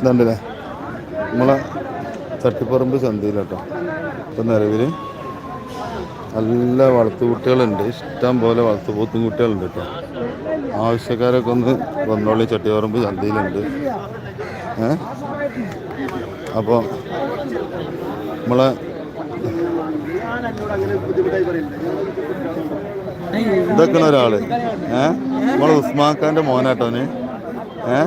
ഇതുണ്ടല്ലേ? നമ്മളെ ചട്ടിപ്പറമ്പ് ചന്തയിലാട്ടോ. ഇപ്പം നിലവിൽ നല്ല വളർത്തുകുട്ടികളുണ്ട് ഇഷ്ടം പോലെ വളർത്തുപോത്തും കുട്ടികളുണ്ട് കേട്ടോ. ആവശ്യക്കാരൊക്കെ ഒന്ന് വന്നോളി. ചട്ടിപ്പറമ്പ് ചന്തയിലുണ്ട്. ഏ? അപ്പോൾ നമ്മളെ ഇതൊക്കെ ഒരാൾ. ഏ? നമ്മളെ ഉസ്മാക്കാന്റെ മോനാട്ടോന് ഏ?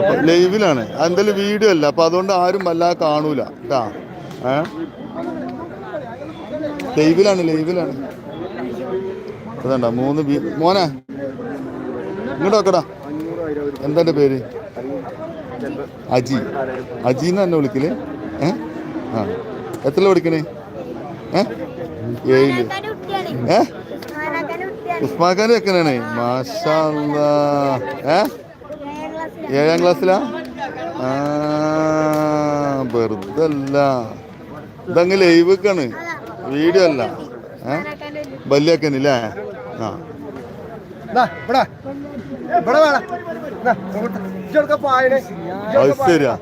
അപ്പൊ ലൈവിലാണ്. എന്തായാലും വീഡിയോ അല്ല. അപ്പൊ അതുകൊണ്ട് ആരും വല്ലാതെ കാണൂല. കേട്ടാ ഏ? ലൈവിലാണ് ലൈവിലാണ്. അതണ്ട മൂന്ന് ബി മോനെ. ഇങ്ങോട്ട് വെക്കടാ എന്താ എന്റെ പേര്? അജി. അജി എന്ന് തന്നെ വിളിക്കൽ? ഏ? ആ. എത്ര വിളിക്കണേ ഏ? ഏഴിൽ. ഏ? ഉസ്മാഖാൻ വെക്കണേ മാഷാ. ഏ? ഏഴാം ക്ലാസ്സിലാ? ആ വെറുതെ അല്ല ഇതങ്ങ് ലൈവൊക്കെയാണ്. വീഡിയോ അല്ല. ഏ? ബല്യാക്കനില്ലേ ആ. അത് ശരിയാ.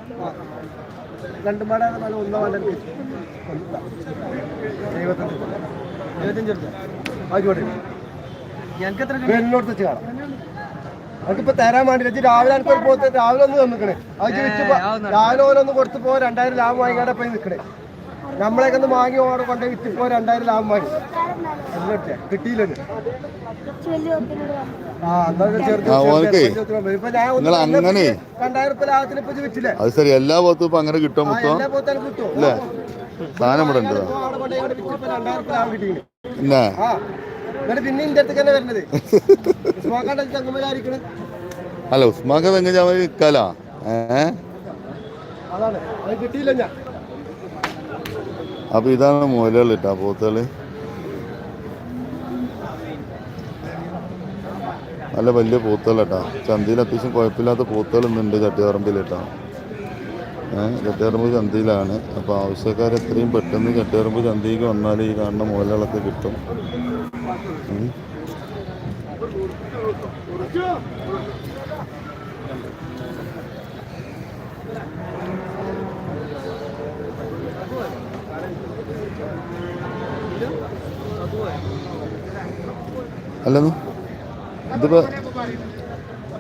കാണാം. അനക്കിപ്പോ തരാൻ വേണ്ടി രാവിലെ എനിക്ക് ഒരു പോത്ത് രാവിലെ ഒന്ന് തന്നിക്കണേ. അത് ചോദിച്ചപ്പോ രാവിലെ ഓരോന്ന് കൊടുത്തു പോ രണ്ടായിരം ലാഭം വാങ്ങിക്കാതെ പോയി നിക്കണേ. നമ്മളെയൊക്കെ ഒന്ന് വാങ്ങി ഓടെ കൊണ്ട് വിറ്റിപ്പോ രണ്ടായിരം ലാഭം വാങ്ങി. കിട്ടിയില്ലേ ആ, അങ്ങനെ അത് ശരി എല്ലാ പോത്തും ഇപ്പൊ അങ്ങനെ കിട്ടും മൊത്തം? അല്ലേ സാധനം ഇവിടെ ഉണ്ട്? പിന്നെ ഇന്റെ തന്നെ ചങ്ങന്മാരായിരിക്കണേ അല്ല ഉസ്മാക്ക വെങ്കജാമി കല അതാണ്. അത് കിട്ടിയില്ല ഞാൻ. അപ്പൊ ഇതാണ് മൂലകൾ ഇട്ട പോത്തുകൾ. നല്ല വലിയ പൂത്തുകൾ കേട്ടാ ചന്തയിൽ അത്യാവശ്യം കുഴപ്പമില്ലാത്ത പൂത്തുകൾ ഇന്നുണ്ട് ചട്ടിയറമ്പിൽ കേട്ടാ ഏഹ് ചട്ടിയറമ്പ് ചന്തയിലാണ്. അപ്പോൾ ആവശ്യക്കാർ എത്രയും പെട്ടെന്ന് ചട്ടിയറമ്പ് ചന്തയിലേക്ക് വന്നാൽ ഈ കാണുന്ന മുതലുകളൊക്കെ കിട്ടും. അല്ലെന്നു? ഇതിപ്പോ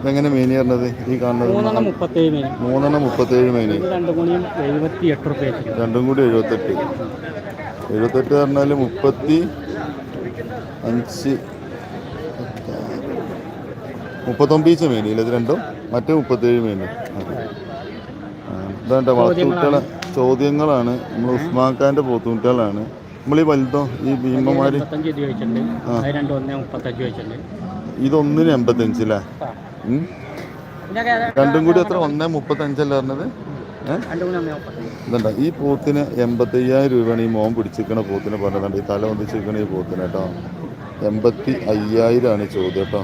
ഇതെങ്ങനെ മീൻ വരുന്നത് ഈ കാണുന്നത് മൂന്നെണ്ണം മുപ്പത്തേഴ് മീൻ മൂന്നെണ്ണം മുപ്പത്തേഴ് മീന് ഇത് രണ്ടും കൂടിയും എഴുപത്തി എട്ട് റുപ്യ വെച്ചിട്ട് രണ്ടും കൂടി എഴുപത്തെട്ട്. എഴുപത്തെട്ട് പറഞ്ഞാൽ മുപ്പത്തി അഞ്ച്. മുപ്പത്തൊമ്പീച്ച മീൻ ഇല്ല ഇത് രണ്ടും മറ്റേ മുപ്പത്തേഴ് മീൻ ഇതാണ്ട വളർത്തുകുട്ടികളെ ചോദ്യങ്ങളാണ്. നമ്മൾ ഉസ്മാക്കാന്റെ പോത്തുകുട്ടികളാണ് നമ്മൾ ഈ വലുതോ ഈ ഭീമമാര് ഇതൊന്നിന് എൺപത്തഞ്ചില്ലേ രണ്ടും കൂടി എത്ര? ഒന്നേ മുപ്പത്തഞ്ചല്ലേ പറഞ്ഞത്? ഇതുണ്ട? ഈ പോത്തിന് എൺപത്തയ്യായിരം രൂപയാണ് ഈ മോൻ പിടിച്ചിരിക്കണ പോത്തിന് പറഞ്ഞതുണ്ട് ഈ തല വന്നിച്ചിരിക്കണ ഈ പോത്തിന് കേട്ടോ. എൺപത്തി അയ്യായിരമാണ് ഈ ചോദ്യം കേട്ടോ.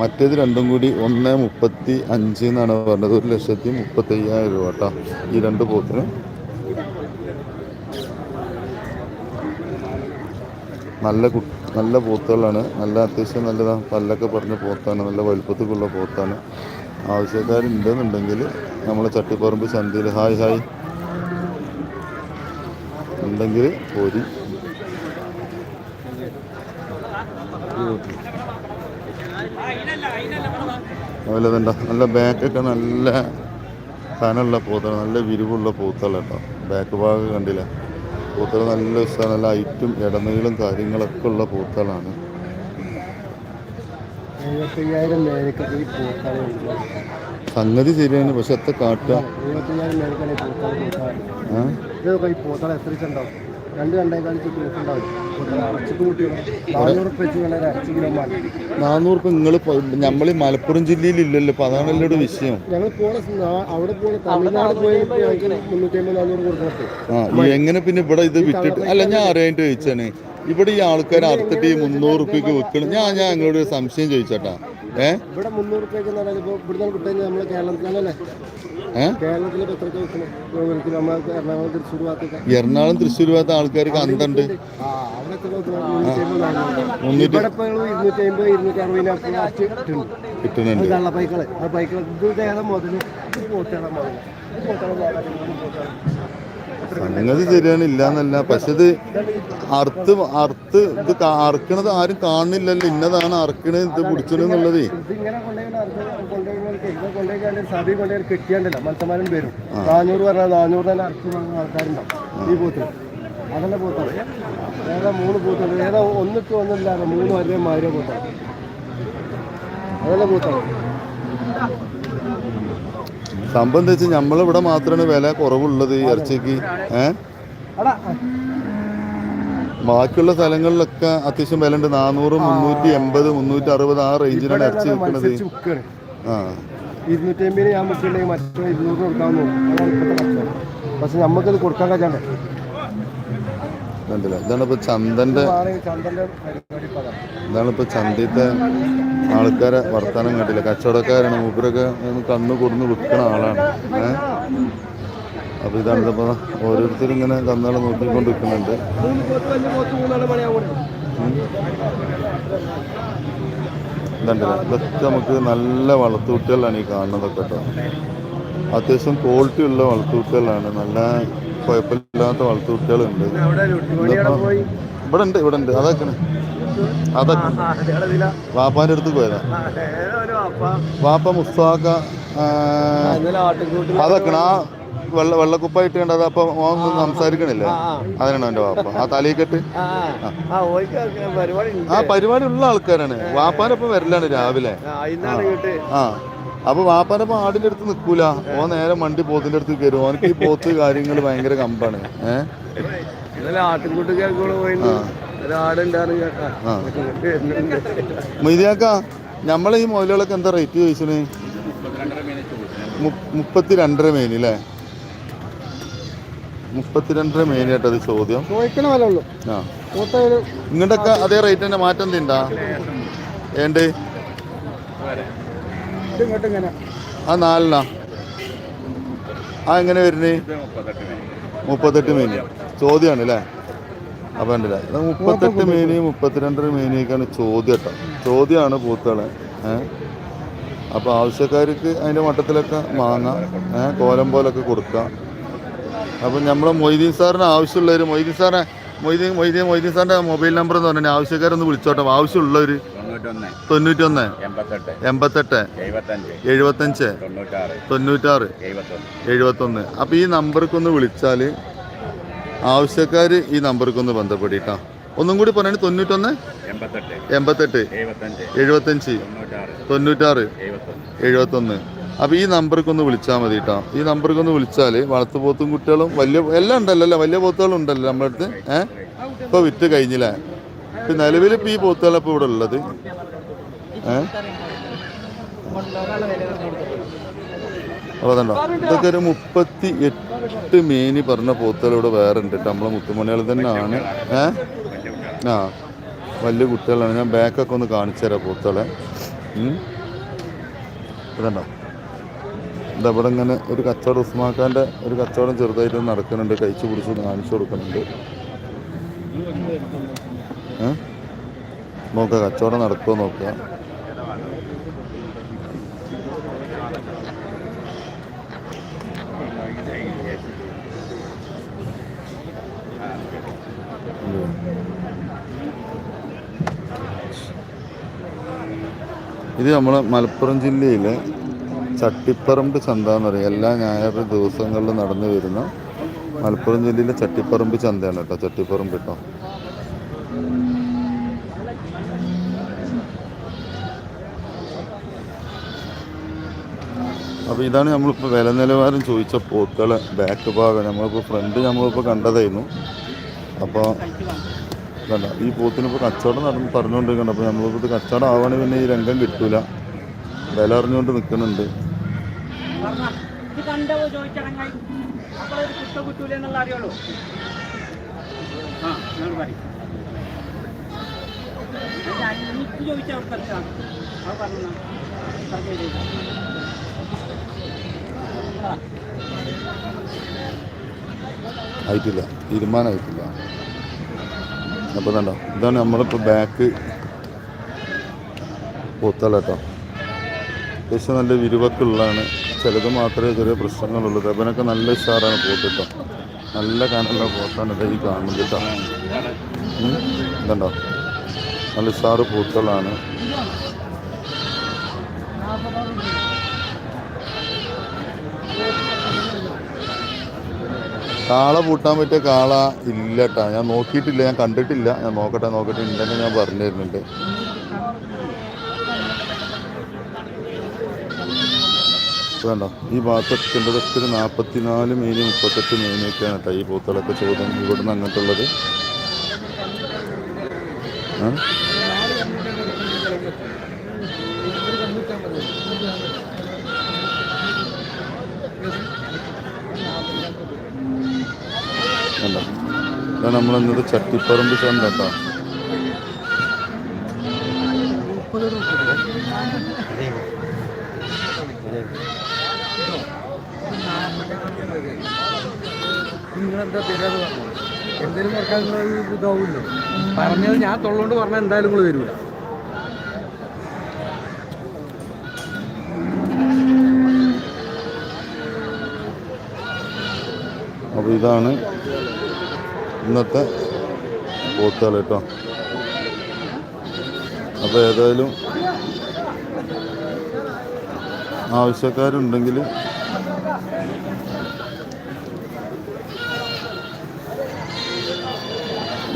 മറ്റേത് രണ്ടും കൂടി ഒന്ന് മുപ്പത്തി അഞ്ച് എന്നാണ് പറഞ്ഞത്. ഒരു ലക്ഷത്തി മുപ്പത്തി അയ്യായിരം രൂപ കേട്ടോ ഈ രണ്ട് പോത്തിന്. നല്ല കു നല്ല പോത്തുകളാണ്. നല്ല അത്യാവശ്യം നല്ലതാണ് പല്ലൊക്കെ പറഞ്ഞ പോത്താണ്. നല്ല വലുപ്പത്തിലുള്ള പോത്താണ്. ആവശ്യക്കാരുണ്ടെന്നുണ്ടെങ്കിൽ നമ്മൾ ചട്ടിപ്പറമ്പ് ചന്തയിൽ ഹായ് ഹായ് ഉണ്ടെങ്കിൽ പോരി. അതുപോലെ നല്ല ബാക്കൊക്കെ നല്ല കനമുള്ള പോത്താണ്. നല്ല വിരിവുള്ള പൂത്തല കേട്ടോ. ബാക്ക് ഭാഗം കണ്ടില്ല. പൂത്തല നല്ല ഇഷ്ടമാണ് നല്ല ഐറ്റും ഇടനീളും കാര്യങ്ങളൊക്കെ ഉള്ള പൂത്തലാണ്. സംഗതി ശരിയാണ്. പക്ഷെ എത്ര കാട്ടുക? രണ്ട് രണ്ടേക്കാൾ ചുറ്റി ഉണ്ടാവും നാനൂറ് ഇപ്പം നിങ്ങൾ നമ്മൾ മലപ്പുറം ജില്ലയിൽ ഇല്ലല്ലോ അപ്പം അതാണല്ലോ ഇവിടെ വിഷയം ഞങ്ങൾ അവിടെ പോയി ആ എങ്ങനെ പിന്നെ ഇവിടെ ഇത് വിട്ടിട്ട് അല്ല ഞാൻ അറിയാനായിട്ട് ചോദിച്ചാണ് ഇവിടെ ഈ ആൾക്കാർ അറുത്തിട്ട് ഈ മുന്നൂറ് റുപ്യക്ക് വെക്കണം ഞാൻ ഞാൻ നിങ്ങളോട് സംശയം ചോദിച്ചേട്ടാ. ഇവിടെ മുന്നൂറ് എന്ന് പറഞ്ഞാൽ ഇപ്പോൾ ഇവിടുന്ന് കിട്ടുന്നത് നമ്മൾ കേരളത്തിലല്ലേ എറണാകുളം തൃശ്ശൂർ ഭാഗത്തൊക്കെ. എറണാകുളം തൃശ്ശൂർ ഭാഗത്ത് ആൾക്കാർക്ക് അന്തണ്ട് കിട്ടുന്നുണ്ട്. സംഗതി ശരിയാണ് പക്ഷെ ഇത് അർത്ത് അർത്ത് ഇത് അറക്കണത് ആരും കാണുന്നില്ലല്ലോ. ഇന്നതാണ് അറക്കണത് ഇത് പിടിച്ചത് തന്നെ ഈ അതല്ല പോത്താണ് ഏതാ മൂന്ന് പോത്തുണ്ട് ഏതാ ഒന്നിട്ട് ഒന്നില്ലാതെ മൂന്ന് വരെ മാതിരി പോത്താണ് അതല്ല പോത്താണ് സംഭവം എന്താ വെച്ചാൽ നമ്മളിവിടെ മാത്രമാണ് വില കുറവുള്ളത് ഈ ഇറച്ചിക്ക്. ഏ? ബാക്കിയുള്ള സ്ഥലങ്ങളിലൊക്കെ അത്യാവശ്യം വില ഉണ്ട്. നാനൂറ് മുന്നൂറ്റി എൺപത് മുന്നൂറ്റി അറുപത് ആ റേഞ്ചിലാണ് ഇറച്ചി വിൽക്കുന്നത് ആ. ഇരുന്നൂറ്റി അമ്പതിന് ഞാൻ മറ്റേ ഇരുന്നൂറ് പക്ഷെ നമുക്കത് കൊടുക്കാൻ കഴിയാണ്ടേ. കണ്ടില്ല ഇതാണ് ഇപ്പൊ ചന്തന്റെ ആണെങ്കിൽ ചന്തന്റെ പരിപാടി ഇപ്പം അതാണ്. ഇതാണ് ഇപ്പൊ ചന്തത്തെ ആൾക്കാരെ വർത്താനം കണ്ടില്ല കച്ചവടക്കാരാണ്. മൂപ്പരൊക്കെ കണ്ണു കൊടുന്ന് വിൽക്കണ ആളാണ്. അപ്പൊ ഇതാണ് ഇപ്പൊ ഓരോരുത്തരും ഇങ്ങനെ കന്നുകളെ നോക്കിക്കൊണ്ട് ഇതുണ്ടല്ലോ ഇതൊക്കെ നമുക്ക് നല്ല വളർത്തുകുട്ടികളാണ് ഈ കാണുന്നതൊക്കെ കേട്ടോ. അത്യാവശ്യം ക്വാളിറ്റി ഉള്ള വളർത്തുകുട്ടികളാണ് നല്ല കുഴപ്പമില്ലാത്ത വളർത്തു കുട്ടികളുണ്ട്. ഇവിടെ ഉണ്ട് ഇവിടെ ഉണ്ട് അതൊക്കെ. അതൊക്കെ. വാപ്പാന്റെ അടുത്ത് പോയതാ. വാപ്പ. മുസ്താക്ക അതൊക്കെ ആ വെള്ള വെള്ളക്കുപ്പായിട്ട് കണ്ടത് അപ്പൊ ഓൻ സംസാരിക്കണില്ല. അതിനാണ് എന്റെ വാപ്പ. ആ തലയിക്കെട്ട്. ആ പരിപാടി ഉള്ള ആൾക്കാരാണ്. വാപ്പാനൊപ്പം വരലാണ് രാവിലെ. ആ. അപ്പൊ വാപ്പാനൊപ്പം ആടിന്റെ അടുത്ത് നിൽക്കൂല ഓ നേരെ മണ്ടി പോത്തിന്റെ അടുത്ത് കയറും ഓനക്ക് ഈ പോത്ത് കാര്യങ്ങൾ ഭയങ്കര കമ്പാണ്. ഏഹ് മൊയ്തിയാക്ക നമ്മളെ ഈ മൊയിലുകളൊക്കെ എന്താ റേറ്റ് ചോദിച്ചത്? മുപ്പത്തി രണ്ടര മേനി അല്ലേ മുപ്പത്തിരണ്ടര മേനി ആയിട്ട് അത് ചോദ്യം. ആ. ഇങ്ങോട്ടൊക്കെ അതേ റേറ്റ് തന്നെ മാറ്റം എന്തുണ്ടാ? ഏണ്ട്? ആ നാലിനാ? ആ എങ്ങനെ വരുന്നേ? മുപ്പത്തെട്ട് മീന് ചോദ്യമാണ് അല്ലേ അപ്പം ഉണ്ടല്ലേ ഇത് മുപ്പത്തെട്ട് മീന് മുപ്പത്തിരണ്ടര മീനൊക്കെയാണ് ചോദ്യം കേട്ടോ. ചോദ്യമാണ് പൂത്തുകളെ. ഏഹ് അപ്പോൾ ആവശ്യക്കാർക്ക് അതിന്റെ മട്ടത്തിലൊക്കെ വാങ്ങാം. ഏഹ് കോലം പോലൊക്കെ കൊടുക്കാം. അപ്പം നമ്മളെ മൊയ്തീൻ സാറിന് ആവശ്യമുള്ളവർ മൊയ്തീൻ സാറിനെ മൊയ്തീൻ മൊയ്തീൻ മൊയ്തീൻ സാറിന്റെ മൊബൈൽ നമ്പർ എന്ന് പറഞ്ഞാൽ ആവശ്യക്കാരൊന്ന് വിളിച്ചോട്ടെ. ആവശ്യമുള്ളവർ തൊണ്ണൂറ്റൊന്ന്. എൺപത്തെട്ട്. എഴുപത്തഞ്ച്. തൊണ്ണൂറ്റാറ്. എഴുപത്തൊന്ന്. അപ്പം ഈ നമ്പർക്കൊന്ന് വിളിച്ചാൽ ആവശ്യക്കാർ ഈ നമ്പർക്കൊന്ന് ബന്ധപ്പെട്ടിട്ടാ ഒന്നും കൂടി പറയണേ തൊണ്ണൂറ്റൊന്ന്. എൺപത്തെട്ട്. എഴുപത്തഞ്ച്. തൊണ്ണൂറ്റാറ്. എഴുപത്തൊന്ന്. അപ്പോൾ ഈ നമ്പർക്കൊന്ന് വിളിച്ചാൽ മതി കേട്ടോ ഈ നമ്പർക്കൊന്ന് വിളിച്ചാൽ വളർത്തുപോത്തും കുട്ടികളും വലിയ എല്ലാം ഉണ്ടല്ലോ അല്ലേ? വലിയ പോത്തുകളും ഉണ്ടല്ലോ നമ്മുടെ അടുത്ത് ഏഹ് ഇപ്പോൾ വിറ്റ് കഴിഞ്ഞില്ലേ? ഇപ്പം നിലവിൽ ഈ പോത്തുകളാണ് ഇവിടെ ഉള്ളത്. അപ്പോൾ അതുണ്ടോ ഇതൊക്കെ ഒരു മുപ്പത്തി എട്ട് മേനി പറഞ്ഞ പോത്തുകൾ ഇവിടെ വേറെ ഉണ്ട് നമ്മളെ മുത്തുമണികൾ തന്നെയാണ്. ഏ? ആ. വലിയ കുട്ടികളാണ്. ഞാൻ ബാക്കൊക്കെ ഒന്ന് കാണിച്ചു തരാം പോത്തുകളെ. ഇതുണ്ടോ ഇതാ ഇവിടെ ഇങ്ങനെ ഒരു കച്ചവടം ഉസ്മാക്കാന്റെ ഒരു കച്ചവടം ചെറുതായിട്ട് നടക്കുന്നുണ്ട്. കഴിച്ചു പിടിച്ച് കാണിച്ചു കൊടുക്കുന്നുണ്ട്. നോക്കുക കച്ചവടം നടക്കുമോ നോക്കുക ഇത് നമ്മൾ മലപ്പുറം ജില്ലയിലെ ചട്ടിപ്പറമ്പ് ചന്ത എന്ന് പറയും എല്ലാ ഞായർ ദിവസങ്ങളിലും നടന്നു വരുന്ന മലപ്പുറം ജില്ലയിലെ ചട്ടിപ്പറമ്പ് ചന്തയാണ് കേട്ടോ ചട്ടിപ്പറമ്പ് കേട്ടോ. അപ്പോൾ ഇതാണ് നമ്മളിപ്പോൾ വില നിലവാരം ചോദിച്ച പോത്തുകളെ ബാക്ക് ഭാഗം. നമ്മളിപ്പോൾ ഫ്രണ്ട് നമ്മളിപ്പോൾ കണ്ടതായിരുന്നു. അപ്പോൾ കണ്ട ഈ പോത്തിനിപ്പോൾ കച്ചവടം നടന്ന് പറഞ്ഞുകൊണ്ടിരിക്കണം അപ്പോൾ നമ്മളിപ്പോൾ ഇത് കച്ചവടം ആവുകയാണെങ്കിൽ പിന്നെ ഈ രംഗം കിട്ടൂല. വില അറിഞ്ഞുകൊണ്ട് നിൽക്കുന്നുണ്ട് ചോദിച്ചിറങ്ങായി അപ്പോൾ ഒരു കുട്ട കുട്ടൂല എന്നുള്ള അറിയുള്ളൂ ആ ആയിട്ടില്ല. തീരുമാനമായിട്ടില്ല അപ്പോൾ കണ്ടോ? ഇതാണ് നമ്മളിപ്പോൾ ബാക്ക്. പൂത്തല അത്യാവശ്യം നല്ല വിരുവക്കുള്ളതാണ് ചിലത് മാത്രമേ ചെറിയ പ്രശ്നങ്ങളുള്ളൂ. അവനൊക്കെ നല്ല ഉഷാറാണ് പോത്ത് കേട്ടോ. നല്ല കനുള്ള പോത്താണ് ഇത് ഈ കാണുന്നത് കേട്ടോ. ഇതുണ്ടോ? നല്ല സാറ് പൂക്കളാണ്. കാള പൂട്ടാൻ പറ്റിയ കാള ഇല്ല കേട്ടാ ഞാൻ നോക്കിയിട്ടില്ല ഞാൻ കണ്ടിട്ടില്ല. ഞാൻ നോക്കട്ടെ നോക്കട്ടെ. ഉണ്ടെങ്കിൽ ഞാൻ പറഞ്ഞു തരുന്നുണ്ട് ഇത് കണ്ടോ? ഈ ഭാഗത്തൊക്കെ ഉള്ളതൊക്കെ ഒരു നാൽപ്പത്തിനാല് മീന് മുപ്പത്തെട്ട് മീനൊക്കെയാണ് കേട്ടോ ഈ പൂത്തളൊക്കെ ചോദ്യം ഇവിടുന്ന് അങ്ങോട്ടുള്ളത്. ഇതാണ് നമ്മൾ ഇന്നത്തെ ചട്ടിപ്പറമ്പ് ചന്ത കേട്ടോ. നിങ്ങളെന്താ തരാന്ന് പറഞ്ഞു? എന്തെങ്കിലും കുറക്കാനുള്ള ഇതാവുമല്ലോ. പറഞ്ഞത് ഞാൻ തൊള്ളോണ്ട് പറഞ്ഞാൽ എന്തായാലും നിങ്ങൾ വരൂല. അപ്പോൾ ഇതാണ് ഇന്നത്തെ പോത്തുകൾ കേട്ടോ. അപ്പോൾ ഏതായാലും ആവശ്യക്കാരുണ്ടെങ്കിൽ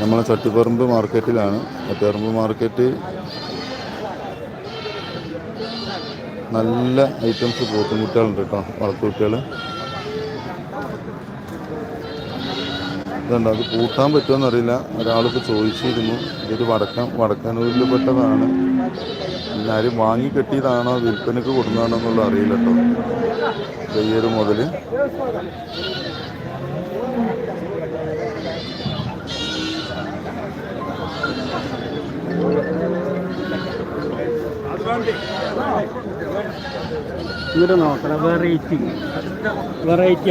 നമ്മളെ ചട്ടിപ്പറമ്പ് മാർക്കറ്റിലാണ്. ചട്ടിപ്പറമ്പ് മാർക്കറ്റ് നല്ല ഐറ്റംസ് പോത്തും കുട്ടികളുണ്ട് കേട്ടോ വളർത്തുകുട്ടികൾ ഇതുണ്ട് അത് കൂട്ടാൻ പറ്റുമെന്നറിയില്ല. ഒരാൾക്ക് ചോദിച്ചിരുന്നു. ഇതൊരു വടക്കാൻ വടക്കനൂരിൽ പെട്ടതാണ് ആരും വാങ്ങി കെട്ടിയതാണോ വിൽപ്പനക്ക് കൊടുക്കുന്നതാണോ എന്നുള്ള അറിയില്ല കേട്ടോ. ഈ മുതൽ ഇങ്ങോട്ട് നോക്കണം. വെറൈറ്റി വെറൈറ്റി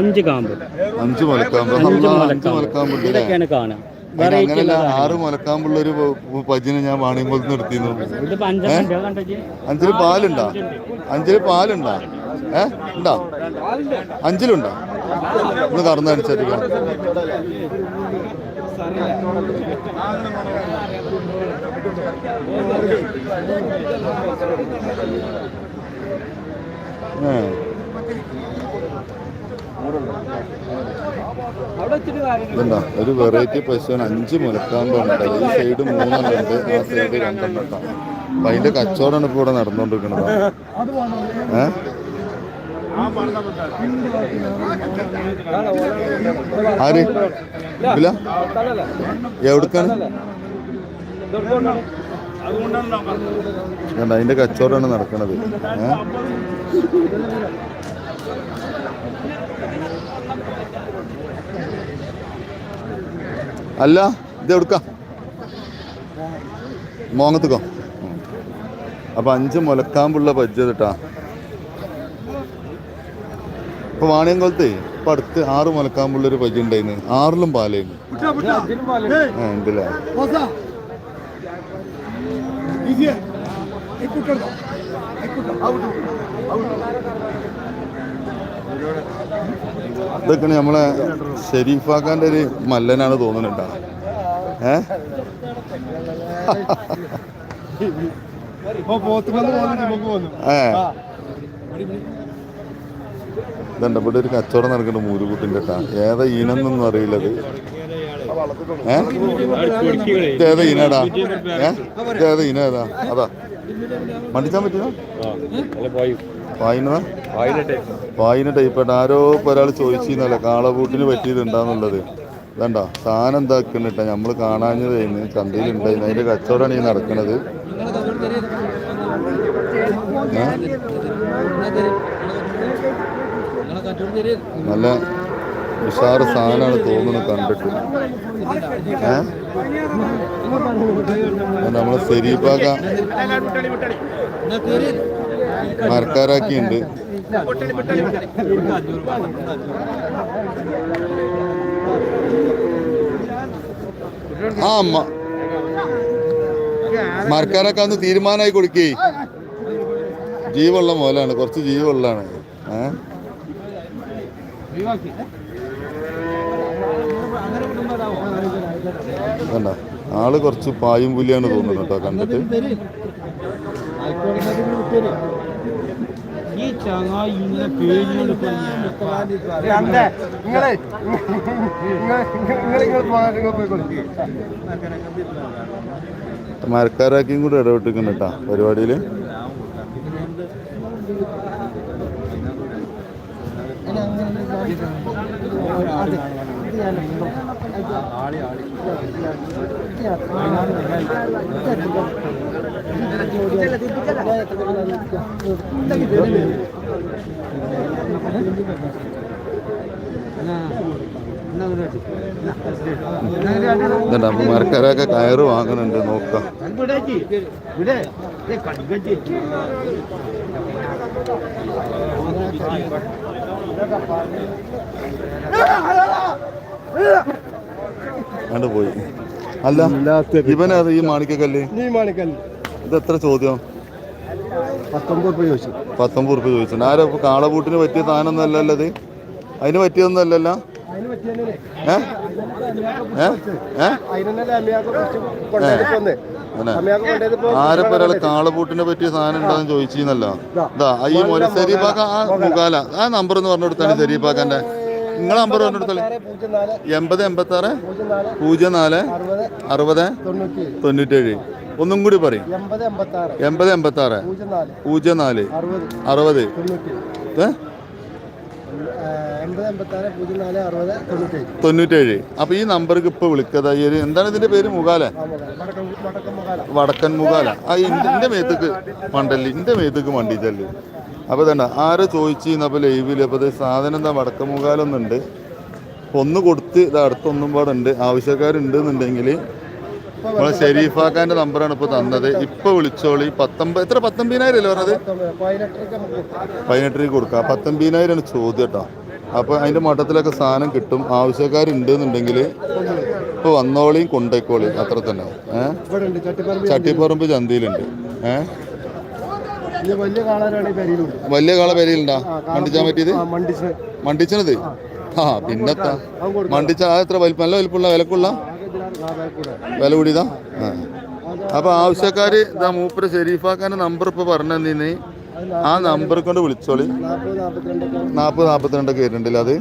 അഞ്ച് കാമ്പ്. അഞ്ച് മുലക്കാമ്പ്. അഞ്ച് മുലക്കാമ്പ്. ഇതൊക്കെയാണ് കാണുക. അങ്ങനെയല്ല ആറ് മുലക്കാമ്പുള്ള ഒരു പജിനെ ഞാൻ വാണിയമ്പോൾ നിർത്തിയിരുന്നു അഞ്ചിൽ പാലുണ്ടോ? അഞ്ചിൽ പാലുണ്ടോ? ഏ? ഉണ്ടാ? അഞ്ചിലുണ്ടാ? ഒന്ന് കറന്നു ഇതുണ്ടോ? ഒരു വെറൈറ്റി പശുവിന് അഞ്ച് മുലക്കാമ്പുണ്ട് ഈ സൈഡ് മൂന്നെണ്ണം ഉണ്ട്. ആ സൈഡ് രണ്ടെണ്ണം അപ്പൊ അതിന്റെ കച്ചവടമാണ് ഇപ്പൊ ഇവിടെ നടന്നുകൊണ്ടിരിക്കുന്നത്. ഏ? ആര്? ഇല്ല? എവിടേക്കാണ്? കണ്ട അതിന്റെ കച്ചവടമാണ് നടക്കണത്. അല്ല ഇത് എവിടുക്ക? മോങ്ങത്തുക്കോ? അപ്പൊ അഞ്ച് മുലക്കാമ്പുള്ള ബജ്ജത് കേട്ടാ ഇപ്പൊ വാണിയംകുളത്ത് ഇപ്പൊ അടുത്ത് ആറ് മുലക്കാമ്പുള്ള ഒരു പജി ഉണ്ടായിരുന്നു ആറിലും പാലായിരുന്നു ഇതൊക്കെ ഉണ്ടല്ലേ? ഇതൊക്കെയാണ് നമ്മളെ ഷെരീഫാക്കാന്റെ ഒരു മല്ലനാണ് തോന്നുന്നുണ്ടാ. ഏ? ഏ. ഇതുണ്ട് ഇവിടെ ഒരു കച്ചവടം നടക്കുന്നുണ്ട് മൂരുകുട്ടിന്റെ കേട്ടാ ഏതാ ഈനെന്നൊന്നും അറിയില്ലത്. ഏതാ ഇത് ഏതാ ഈന ഏതാ അതാ. മണ്ടിച്ചാൻ പറ്റിയോ? പായിനതാ പായിന ടൈപ്പായിട്ട് ആരോ ഒരാൾ ചോദിച്ചിരുന്നല്ലോ കാളപൂട്ടിന് പറ്റിയതുണ്ടാന്നുള്ളത് വേണ്ട സാധനം എന്താക്കുന്നിട്ട നമ്മൾ കഴിഞ്ഞ് ചന്തയിൽ ഉണ്ടായിരുന്നു അതിന്റെ കച്ചവടമാണ് ഈ നടക്കുന്നത്? നല്ല ഉഷാറ് സാധനമാണ് തോന്നുന്നു കണ്ടിട്ട്. നമ്മളെ സെരീപാക മരക്കാരാക്കിയുണ്ട് ആ അമ്മ മരക്കാരൊക്കെ തീരുമാനമായി കൊടുക്കേ. ജീവുള്ള മോലാണ് കുറച്ച് ജീവുള്ളതാണ്. ഏ? കണ്ട? ആൾ കുറച്ച് പായും പുലിയാണ് തോന്നുന്നത് കേട്ടോ കണ്ടിട്ട്. ഈ ചങ്ങായി ഇങ്ങനെ മരക്കാരാക്കിയും കൂടെ ഇടപെട്ടിരിക്കുന്നു കേട്ടാ പരിപാടിയിൽ. മരക്കാരൊക്കെ കയറ് വാങ്ങുന്നുണ്ട് നോക്കാം. കണ്ടു പോയി. അല്ല ഇവനത് ഈ മാണിക്കക്കല്ല്? മാണിക്കല്ല. ഇത് എത്ര ചോദ്യം? പത്തൊമ്പത് രൂപ ചോദിച്ചു. പത്തൊമ്പത് രൂപ ചോദിച്ചിട്ടുണ്ട് ആരോ ഇപ്പൊ കാളപൂട്ടിന് പറ്റിയ സാധനമൊന്നും അല്ലല്ലോ ഇത്? അതിന് പറ്റിയൊന്നും അല്ലല്ലോ ഏ? ഏ? ഏ? ആരപ്പോ കാളപൂട്ടിനെ പറ്റിയ സാധനം ഉണ്ടെന്ന് ചോദിച്ചിരുന്നല്ലോ. ഇതാ ഈ മോനെ സെരീപാക്ക ആ മുഖാല ആ നമ്പർ എന്ന് പറഞ്ഞു കൊടുത്താണ് സെരീപാക്കാന്റെ നിങ്ങളെ നമ്പർ പറഞ്ഞു കൊടുത്താലേ പൂജ്യം നാല്. എൺപത് എൺപത്തി ആറ് പൂജ്യം നാല്? അറുപത്. തൊണ്ണൂറ്റേഴ്. ഒന്നും കൂടി പറയും. എൺപത് എൺപത്തി ആറ് പൂജ്യം നാല്. അറുപത്. അറുപത്. തൊണ്ണൂറ്റേഴ് അപ്പൊ ഈ നമ്പർക്ക് ഇപ്പൊ വിളിക്കാതെ. ഈ എന്താണ് ഇതിന്റെ പേര്? മുഖാല വടക്കം വടക്കം മുഖാല വടക്കൻ മുഖാല ആ ഇന്റെ മേത്തേക്ക് മണ്ടല്ലി? ഇന്റെ മേത്തേക്ക് മണ്ടിച്ചല്ലേ അപ്പൊ തന്നെ ആരോ ചോദിച്ചിരുന്നു അപ്പൊ ലൈവിൽ അപ്പൊ ഇത് സാധനം എന്താ വടക്കൻ മുഖാലൊന്നുണ്ട് ഒന്ന് കൊടുത്ത് ഇത് അടുത്തൊന്നും പാടുണ്ട്. ആവശ്യക്കാരുണ്ട് എന്നുണ്ടെങ്കിൽ നമ്മളെ ഷെരീഫാക്കാന്റെ നമ്പറാണ് ഇപ്പൊ തന്നത്. ഇപ്പൊ വിളിച്ചോളി. പത്തൊമ്പത് എത്ര? പത്തൊമ്പതിനായിരം അല്ലേ പറഞ്ഞത്? പതിനെട്ടരക്ക് കൊടുക്കുക പത്തൊമ്പതിനായിരമാണ് ചോദ്യം കേട്ടോ. അപ്പോൾ അതിന്റെ മട്ടത്തിലൊക്കെ സാധനം കിട്ടും. ആവശ്യക്കാരുണ്ട് എന്നുണ്ടെങ്കിൽ ഇപ്പോൾ വന്നോളിയും കൊണ്ടേക്കോളിയും അത്ര തന്നെ. ഏഹ് ചട്ടിപ്പറമ്പ് ചന്തയിലുണ്ട്. ഏഹ് വലിയ കാള പേരിലുണ്ടാ മണ്ടിച്ചാൻ പറ്റിയത്? മണ്ടിച്ചണത്? ആ പിന്നെത്താ. മണ്ടിച്ച എത്ര വലിപ്പം നല്ല വലിപ്പമുള്ള വിലക്കുള്ള? വില കൂടിയതാ? ആ. അപ്പോൾ ഇതാ മൂപ്പര് ഷെരീഫാക്കാന്റെ നമ്പർ ഇപ്പോൾ പറഞ്ഞു തന്നെ ആ നമ്പർ കൊണ്ട് വിളിച്ചോളി. നാൽപ്പത് നാൽപ്പത്തിരണ്ടൊക്കെ നാൽപ്പത് വരുന്നുണ്ടല്ലോ അത്?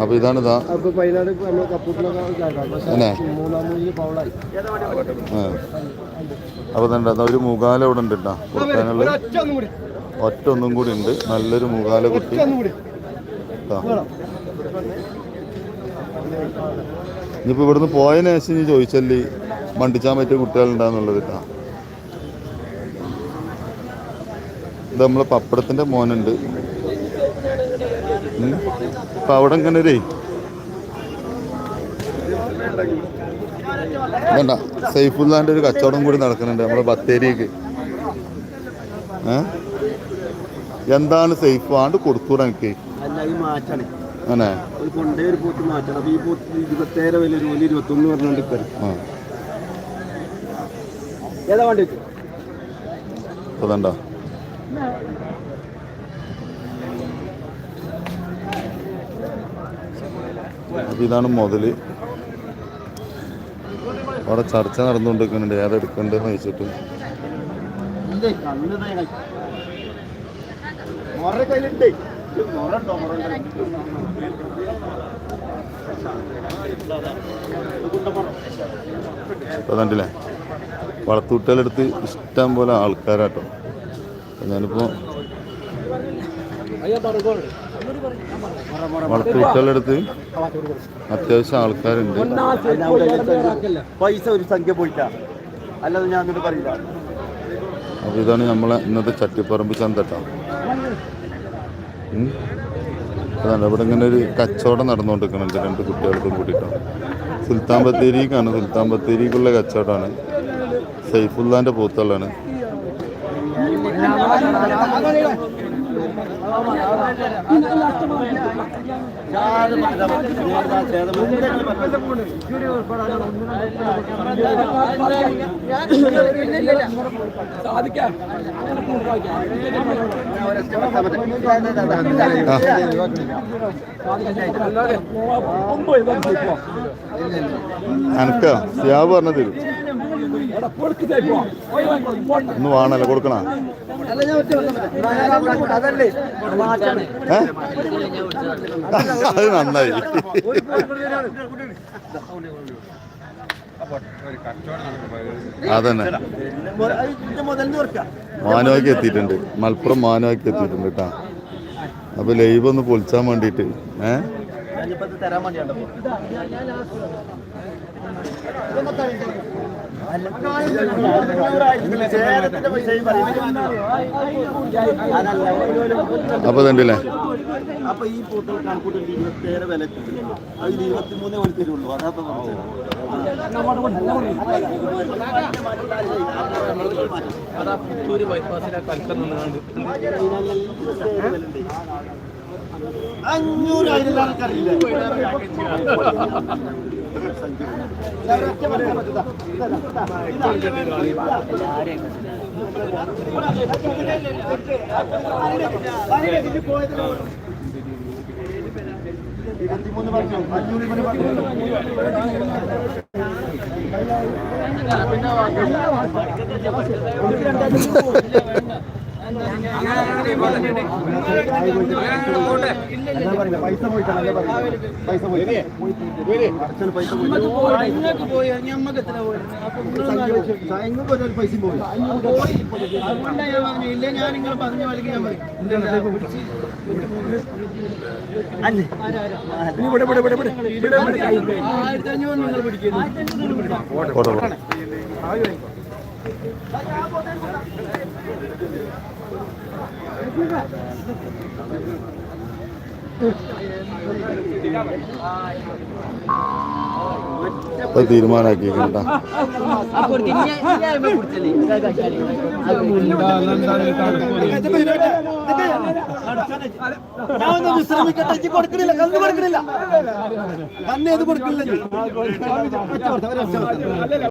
അപ്പൊ ഇതാണ് ഇതാ. അപ്പൊ. തന്നെ ഒരു മുഖാല ഇവിടെ ഉണ്ട് കേട്ടോ ഒറ്റ ഒന്നും കൂടി ഉണ്ട്. നല്ലൊരു മുഖാല കേട്ടോ. ഇനിയിപ്പോൾ ഇവിടുന്ന് പോയതിനു ശേഷം നീ ചോദിച്ചല്ലേ മണ്ടിച്ചാൻ പറ്റിയ കുട്ടികളുണ്ടാന്നുള്ളത് കേട്ടോ. ഇത് നമ്മളെ പപ്പടത്തിന്റെ മോനുണ്ട്. അപ്പം അവിടെ ഇങ്ങനെ ഒരു വേണ്ട. സൈഫുല്ലാന്റെ ഒരു കച്ചവടം കൂടി നടക്കുന്നുണ്ട് നമ്മളെ ബത്തേരിക്ക്. എന്താണ് സൈഫ്? ആണ്ട് കൊടുത്തൂടെ എനിക്ക്. അല്ല മാറ്റണേ മാറ്റാണ് അങ്ങനെ ഒരു കൊണ്ടേ ഒരു പോത്ത് മാറ്റണം. അപ്പൊ ഈ പോത്ത് ഇരുപത്തേഴ് വില ഒരു വലിയ ഇരുപത്തൊന്ന് പറഞ്ഞുകൊണ്ട് ഇപ്പം ആ. ഏതാ വണ്ടി അപ്പോൾ വേണ്ട അപ്പോൾ ഇതാണ് മുതൽ അവിടെ ചർച്ച നടന്നുകൊണ്ടിരിക്കുന്നുണ്ട്. ഏതെടുക്കണ്ടെന്ന് വെച്ചിട്ട് മൊറ കയ്യിലുണ്ട്. കണ്ടില്ലേ വളർത്തുകുട്ടികളെടുത്ത് ഇഷ്ടം പോലെ ആൾക്കാരാട്ടോ. ഞാനിപ്പോ ഞാനിപ്പോൾ വളർത്തുകുട്ടികളെടുത്ത് അത്യാവശ്യം ആൾക്കാരുണ്ട്. പൈസ ഒരു സംഖ്യ പോയിട്ടാ. അല്ലാതെ ഞാൻ പറയില്ല. അപ്പൊ ഇതാണ് നമ്മളെ ഇന്നത്തെ ചട്ടിപ്പറമ്പ് ചന്തട്ടോ. അതാണ് ഇവിടെ ഇങ്ങനെ ഒരു കച്ചവടം നടന്നുകൊണ്ടിരിക്കുന്നുണ്ട് രണ്ട് കുട്ടികൾക്കും കൂടിയിട്ടാണ് സുൽത്താൻ ബത്തേരിക്കാണ്. സുൽത്താൻ ബത്തേരിക്കുള്ള കച്ചവടമാണ്. സൈഫുല്ലാന്റെ പൂത്തളാണ് അനക്ക സിയാബ് പറഞ്ഞ തരും ഒന്ന് വേണല്ലോ കൊടുക്കണ? അത് നന്നായി. അതന്നെ. മാനുവാക്കി എത്തിയിട്ടുണ്ട്. മലപ്പുറം മാനുവാക്കി എത്തിയിട്ടുണ്ട് കേട്ടാ. അപ്പൊ ലൈവ് ഒന്ന് പൊളിച്ചാൻ വേണ്ടിട്ട് ഏ? തരാൻ വേണ്ടിയാണ് അപ്പൊ ഇതുണ്ടല്ലേ അപ്പൊ ഈ തരുള്ളൂ അതാ ഇപ്പൊ കുറച്ച് അഞ്ഞൂറ് ആയിരം ആൾക്കറിയില്ല ഇരുപത്തിമൂന്ന് പറഞ്ഞു അഞ്ഞൂറ് ഇവന് പറഞ്ഞു ഞാൻ പൈസ പോയിട്ടാണ് ഞാൻ പൈസ പോയി അച്ഛന് പൈസ പോയി പൈസ പോയി പോട്ടെ, പോട്ടെ. അത് തീരുമാനമാക്കി ഒന്ന് വിശ്രമിക്കട്ടെ.